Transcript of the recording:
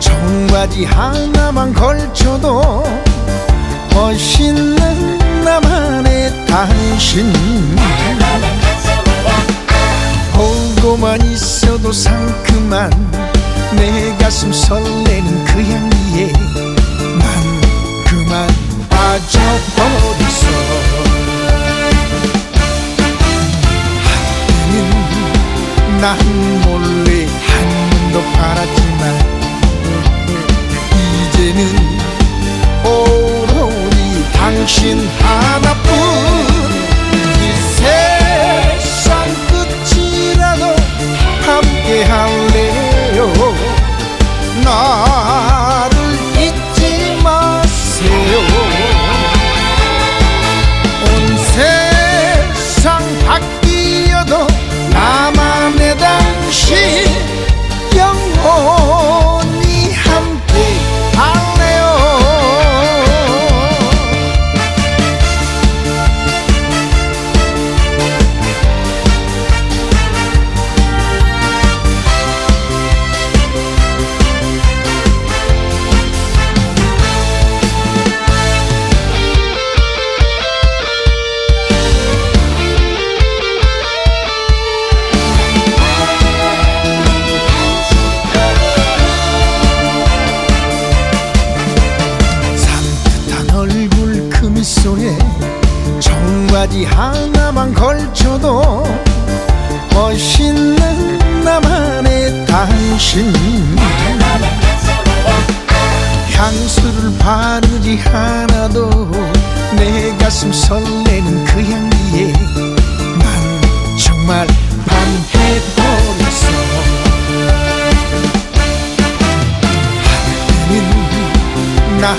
청바지 하나만 걸쳐도 멋있는 나만의 당신. 보고만 있어도 상큼한 내 가슴 설레는 그 향기에 난 그만 빠져버렸어 한때는 난 몰래 한눈도 팔았지만 이제는 오로지 당신 청바지 하나만 걸쳐도 멋있는 나만의 당신. 향수를 바르지 않아도 내 가슴 설레는 그 향기에 난 정말 반해버렸어. 한때는 난